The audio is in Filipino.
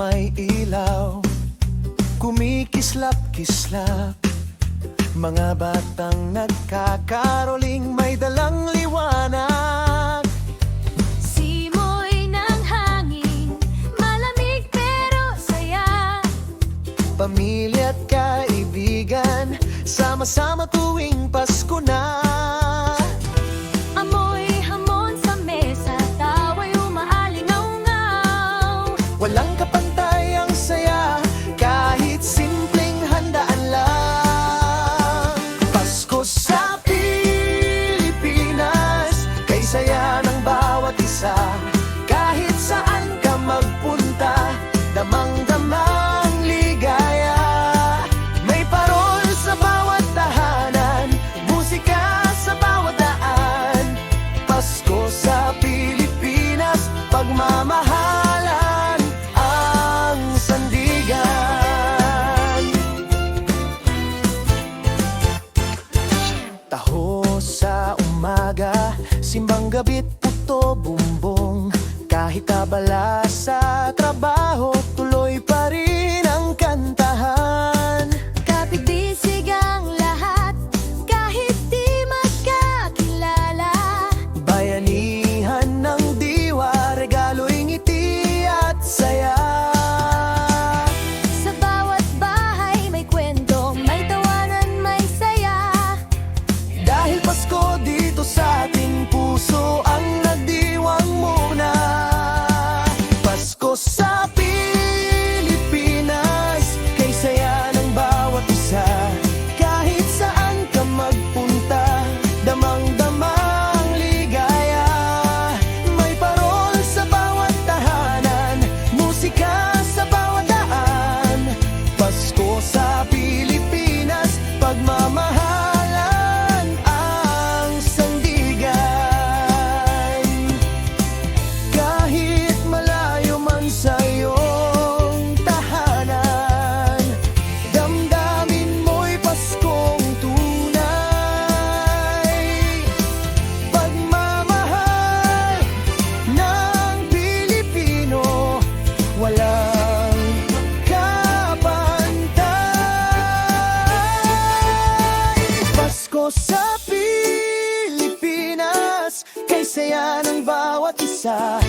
araw Kumikislap-kislap. Mga batang nagkakaroling May dalang liwanag. Simoy ng hangin, malamig pero saya. Pamilya at kaibigan Sama-sama tuwing Gabit puto bumbong. Kahit abala sa trabaho Tuloy pa rin ang kantahan. Kapit-bisig ang lahat, kahit di magkakilala. Bayanihan ng diwa Regalo'y ngiti at saya. Sa bawat bahay may kwento, may tawanan, may saya. Dahil Pasko Sa Pilipinas Kay saya ng bawat isa